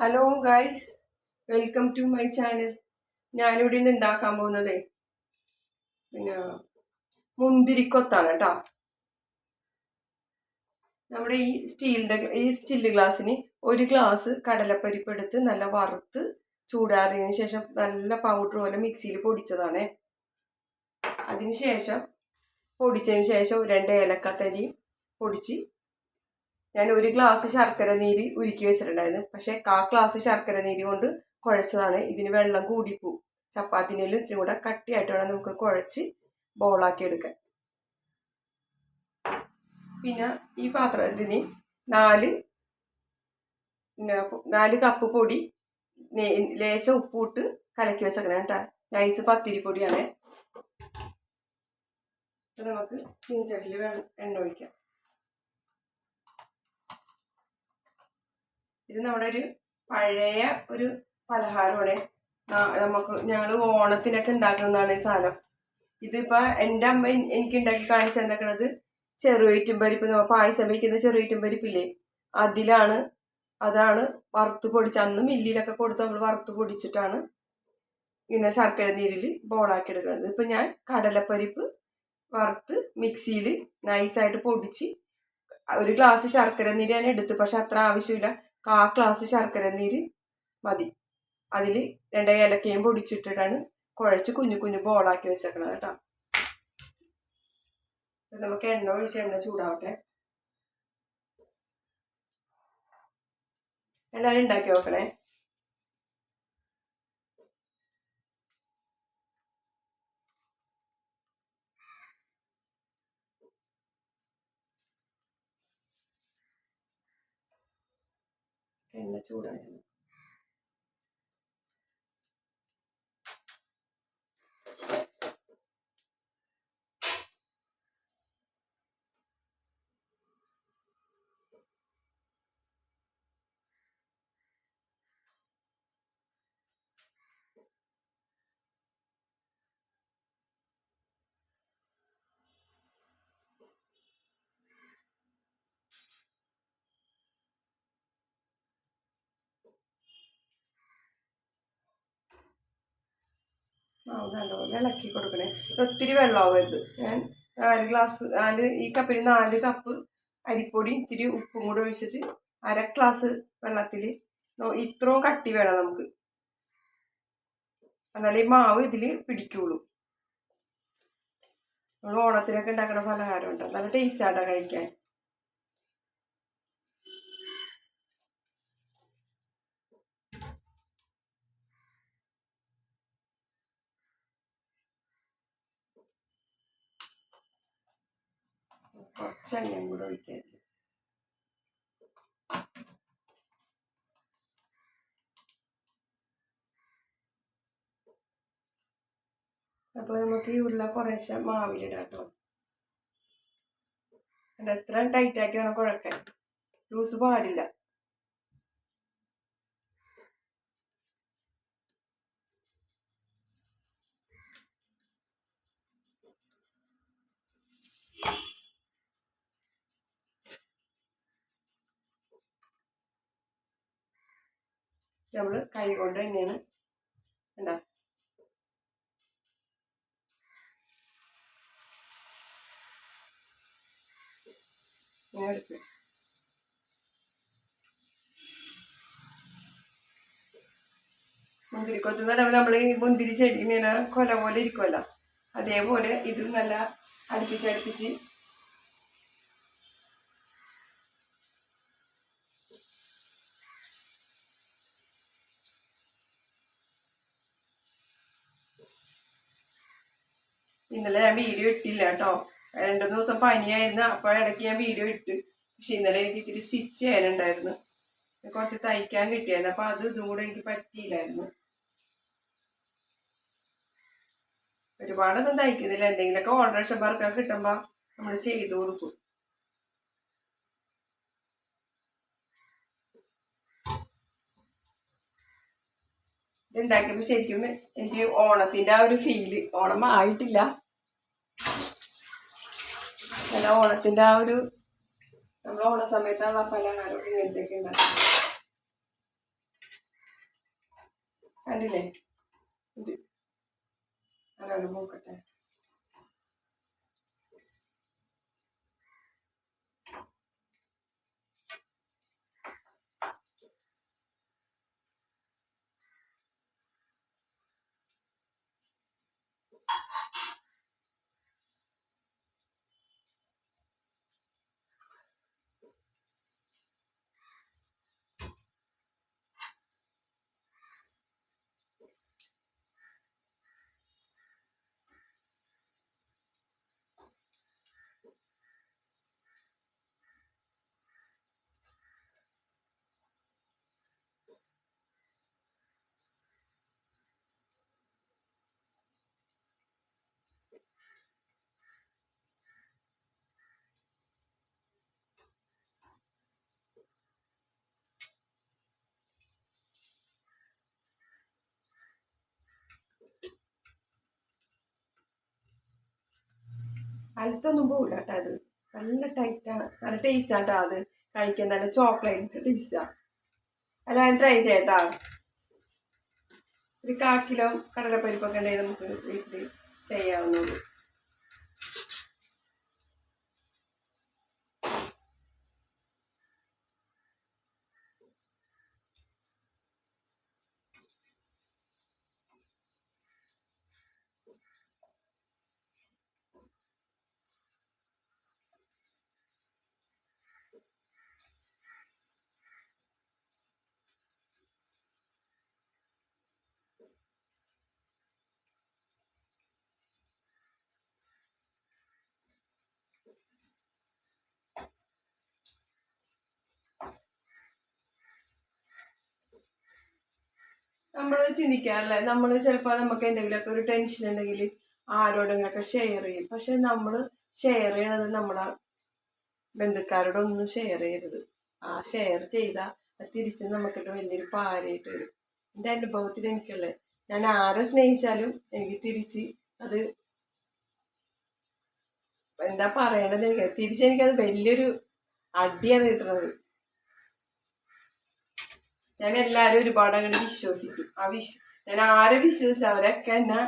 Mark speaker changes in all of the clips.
Speaker 1: Hello guys welcome to my channel ഞാനിവിടെ നിന്ന് ഉണ്ടാക്കാൻ പോകുന്നതേ പിന്നെ മുന്തിരിക്കൊത്താണ് കേട്ടോ നമ്മുടെ ഈ സ്റ്റീലിന്റെ ഈ സ്റ്റീൽ ഗ്ലാസ്സിന് ഒരു ഗ്ലാസ് കടലപ്പരിപ്പ് എടുത്ത് നല്ല വറുത്ത് ചൂടാറിയതിന് ശേഷം നല്ല പൗഡർ പോലെ മിക്സിയിൽ പൊടിച്ചതാണ്. അതിന് ശേഷം പൊടിച്ചതിന് ശേഷം രണ്ട് ഏലക്കത്തരിയും പൊടിച്ച് ഞാൻ ഒരു ഗ്ലാസ് ശർക്കര നീര് ഉരുക്കി വെച്ചിട്ടുണ്ടായിരുന്നു. പക്ഷെ കാ ഗ്ലാസ് ശർക്കര നീര് കൊണ്ട് കുഴച്ചതാണ്. ഇതിന് വെള്ളം കൂടിപ്പോവും ചപ്പാത്തിനെല്ലാം ഇത്തിരി കൂടെ കട്ടിയായിട്ട് വേണം നമുക്ക് കുഴച്ച് ബോളാക്കി എടുക്കാൻ. പിന്നെ ഈ പാത്രത്തിന് നാല് നാല് കപ്പ് പൊടി ലേശം ഉപ്പിട്ട് കലക്കി വെച്ചേക്കണം കേട്ടോ. നൈസ് പത്തിരി പൊടിയാണ്. നമുക്ക് ചീഞ്ചട്ടിൽ എണ്ണ ഒഴിക്കാം. ഇത് നമ്മുടെ ഒരു പഴയ ഒരു പലഹാരമാണ്. നമുക്ക് ഞങ്ങൾ ഓണത്തിനൊക്കെ ഉണ്ടാക്കുന്നതാണ് ഈ സാധനം. ഇതിപ്പോ എന്റെ അമ്മ എനിക്ക് ഉണ്ടാക്കി കാണിച്ചു തന്നേക്കണത് ചെറുവയറ്റും പരിപ്പ്. നമ്മ പായസം വയ്ക്കുന്ന ചെറുവയറ്റും പരിപ്പില്ലേ? അതിലാണ് അതാണ് വറുത്ത് പൊടിച്ച്. അന്ന് മില്ലിയിലൊക്കെ കൊടുത്ത് നമ്മൾ വറുത്ത് പൊടിച്ചിട്ടാണ് ഇങ്ങനെ ശർക്കര നീരിൽ ബോളാക്കി എടുക്കുന്നത് ഇപ്പം ഞാൻ കടലപ്പരിപ്പ് വറുത്ത് മിക്സിയിൽ നൈസായിട്ട് പൊടിച്ച് ഒരു ഗ്ലാസ് ശർക്കര നീര് ഞാൻ എടുത്തു. പക്ഷെ അത്ര ആവശ്യമില്ല. കാ ഗ്ലാസ് ശർക്കര നീര് മതി. അതിൽ രണ്ട് ഏലക്കയും പൊടിച്ചിട്ടിട്ടാണ് കുഴച്ച് കുഞ്ഞു കുഞ്ഞു ബോളാക്കി വെച്ചേക്കണത് കേട്ടോ. നമുക്ക് എണ്ണ ഒഴിച്ച് എണ്ണ ചൂടാവട്ടെ. എല്ലാവരും ഉണ്ടാക്കി നോക്കണേ. എണ്ണ ചൂടായിരുന്നു നല്ലപോലെ ഇളക്കി കൊടുക്കണേ. ഒത്തിരി വെള്ളമാവരുത് ഞാൻ നാല് ഗ്ലാസ് നാല് ഈ കപ്പിന് നാല് കപ്പ് അരിപ്പൊടി ഇത്തിരി ഉപ്പും കൂടെ ഒഴിച്ചിട്ട് അര ഗ്ലാസ് വെള്ളത്തിൽ ഇത്രയും കട്ടി വേണം നമുക്ക്. എന്നാലേ ഈ മാവ് ഇതിൽ പിടിക്കുള്ളൂ. നമ്മൾ ഓണത്തിനൊക്കെ ഉണ്ടാക്കുന്ന പലഹാരം ഉണ്ട്? നല്ല ടേസ്റ്റാട്ടാ കഴിക്കാൻ. എണ്ണയും കൂടെ ഒഴിക്കാൻ അപ്പോൾ നമുക്ക് ഈ ഉരുള കുറേശ്ശെ മാവിലിടാം കേട്ടോ എത്ര ടൈറ്റാക്കി വേണം കുഴക്കാൻ. ലൂസ് പാടില്ല. നമ്മൾ കൈ കൊണ്ട് തന്നെയാണ് എന്താ ഇങ്ങനെ എടുക്കുക മുന്തിരിക്കൊത്ത് എന്ന് നമ്മൾ ഈ മുന്തിരി ചെടി കൊല പോലെ ഇരിക്കുമല്ലോ അതേപോലെ ഇതും നല്ല അടുപ്പിച്ചടുപ്പിച്ച് ഇന്നലെ ഞാൻ വീഡിയോ ഇട്ടില്ല കേട്ടോ. രണ്ടു ദിവസം പനിയായിരുന്നു അപ്പോൾ ഇടയ്ക്ക് ഞാൻ വീഡിയോ ഇട്ട്. പക്ഷെ ഇന്നലെ എനിക്ക് ഇത്തിരി സ്റ്റിച്ച് ചെയ്യാനുണ്ടായിരുന്നു. കുറച്ച് തയ്ക്കാൻ കിട്ടിയായിരുന്നു അപ്പോൾ അത് ഇതും കൂടെ എനിക്ക് പറ്റിയില്ലായിരുന്നു. ഒരുപാടൊന്നും തയ്ക്കുന്നില്ല. എന്തെങ്കിലുമൊക്കെ ഓൾട്രേഷൻ വർക്കൊക്കെ കിട്ടുമ്പോൾ നമ്മൾ ചെയ്തു കൊടുക്കും. ഇത് ഉണ്ടാക്കിയപ്പോ ശരിക്കും എനിക്ക് ഓണത്തിന്റെ ആ ഒരു ഫീൽ ഓണം ആയിട്ടില്ല. പല ഓണത്തിന്റെ ആ ഒരു നമ്മൾ ഓണ സമയത്താണ് പലഹാരം ഇങ്ങനത്തെയൊക്കെ ഉണ്ടാക്കുന്നത്. കണ്ടില്ലേ? ഇത്. അങ്ങനെ നോക്കട്ടെ അലത്തൊന്നും പോകില്ല കേട്ടോ അത്. നല്ല ടൈറ്റാണ്. നല്ല ടേസ്റ്റ് ആട്ടോ അത്. കഴിക്കാൻ നല്ല ചോക്ലേറ്റ് ടേസ്റ്റാ. അല്ല ഞാൻ ട്രൈ ചെയ്യട്ടോ. ഒരു കാ കിലോ കടലപ്പരിപ്പൊക്കെ ഉണ്ടെങ്കിൽ നമുക്ക് വീട്ടിൽ ചെയ്യാവുന്നുള്ളൂ നമ്മൾ ചിന്തിക്കാറില്ല? നമ്മൾ ചിലപ്പോൾ നമുക്ക് എന്തെങ്കിലുമൊക്കെ ഒരു ടെൻഷൻ ഉണ്ടെങ്കിൽ ആരോടെങ്കിലൊക്കെ ഷെയർ ചെയ്യും. പക്ഷെ നമ്മൾ ഷെയർ ചെയ്യണത് നമ്മുടെ ബന്ധുക്കാരോടൊന്നും ഷെയർ ചെയ്യരുത്. ആ ഷെയർ ചെയ്താൽ തിരിച്ച് നമുക്കിട്ട് വലിയൊരു പാരയായിട്ട് വരും. എന്റെ അനുഭവത്തിൽ എനിക്കുള്ളത് ഞാൻ ആരെ സ്നേഹിച്ചാലും എനിക്ക് തിരിച്ച് അത് എന്താ പറയണത്? എനിക്ക് തിരിച്ച് എനിക്കത് വലിയൊരു അടിയാണ് കിട്ടുന്നത് ഞാൻ എല്ലാരും ഒരുപാട് അങ്ങനെ വിശ്വസിക്കും. ആ വിശ്വ ഞാൻ ആരെ വിശ്വസിച്ച അവരൊക്കെ എന്നെ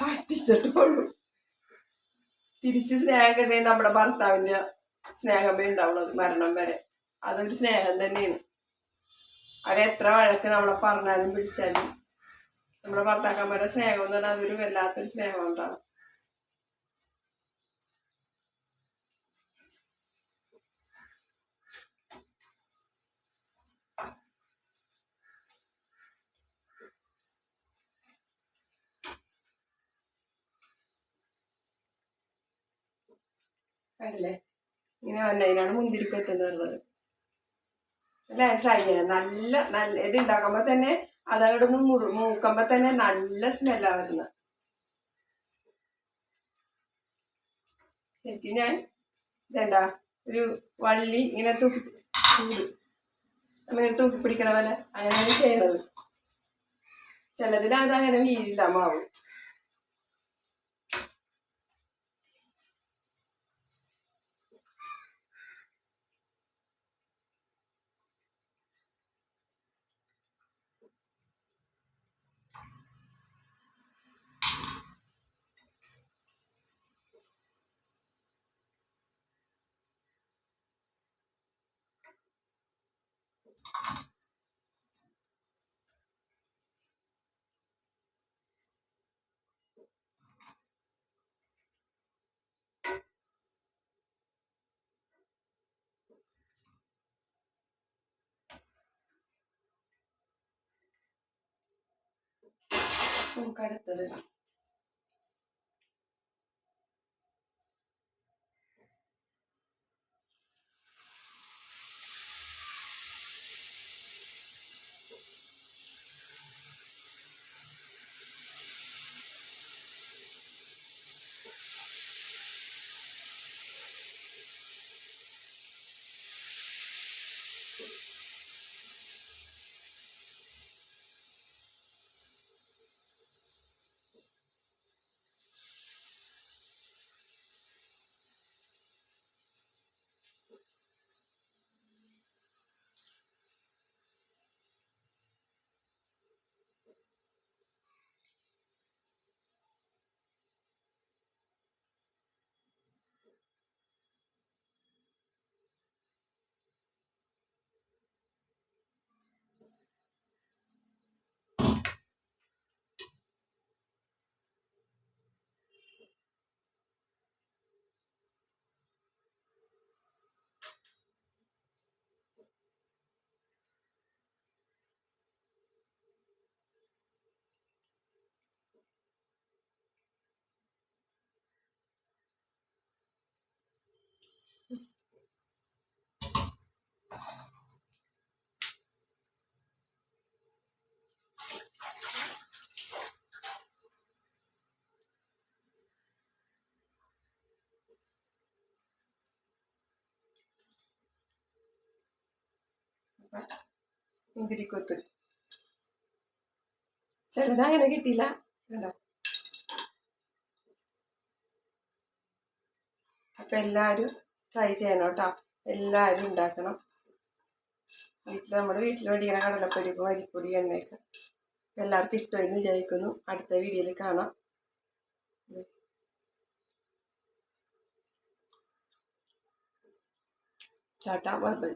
Speaker 1: പറ്റിച്ചിട്ടുള്ളൂ. തിരിച്ച് സ്നേഹം കിട്ടിയ നമ്മുടെ ഭർത്താവിന്റെ സ്നേഹമേ ഉണ്ടാവുള്ളത് മരണം വരെ. അതൊരു സ്നേഹം തന്നെയാണ്. അവരെ എത്ര വഴക്ക് നമ്മളെ പറഞ്ഞാലും പിടിച്ചാലും നമ്മുടെ ഭർത്താക്കന്മാരുടെ സ്നേഹം എന്ന് പറഞ്ഞാൽ അതൊരു വല്ലാത്തൊരു സ്നേഹം ഉണ്ടാവും കണ്ടില്ലേ? ഇങ്ങനെ വന്നതിനാണ് മുന്തിരിക്കൊത്ത് എത്തുന്നത് അല്ല? ഫ്രൈ ചെയ്യണം നല്ല നല്ല ഇത് ഉണ്ടാക്കുമ്പോൾ തന്നെ അതവിടെ നിന്ന് മുറു മൂക്കുമ്പോൾ തന്നെ നല്ല സ്മെല്ലാ വരുന്നത് ശരിക്കും ഞാൻ ഇതെന്താ? ഒരു വള്ളി ഇങ്ങനെ തൂക്കി ചൂട്. നമ്മളിങ്ങനെ തൂക്കി പിടിക്കണ പോലെ അങ്ങനെയാണ് ചെയ്യണത് ചിലതിൽ അത് അങ്ങനെ വീഴില്ല മാവ് നമുക്ക് അടുത്തത്. മുന്തിരിക്കൊത്ത്. ചിലത് അങ്ങനെ കിട്ടിയില്ല കണ്ടോ? അപ്പൊ എല്ലാരും ട്രൈ ചെയ്യണം കേട്ടോ. എല്ലാവരും ഉണ്ടാക്കണം. വീട്ടിൽ നമ്മുടെ വീട്ടിൽ മേടിക്കുന്ന കടലപ്പൊരിക്കും അരിപ്പൊടി എണ്ണയൊക്കെ എല്ലാവർക്കും ഇഷ്ടമെന്ന് വിചാരിക്കുന്നു. അടുത്ത വീഡിയോയിൽ കാണാം. Tata bye bye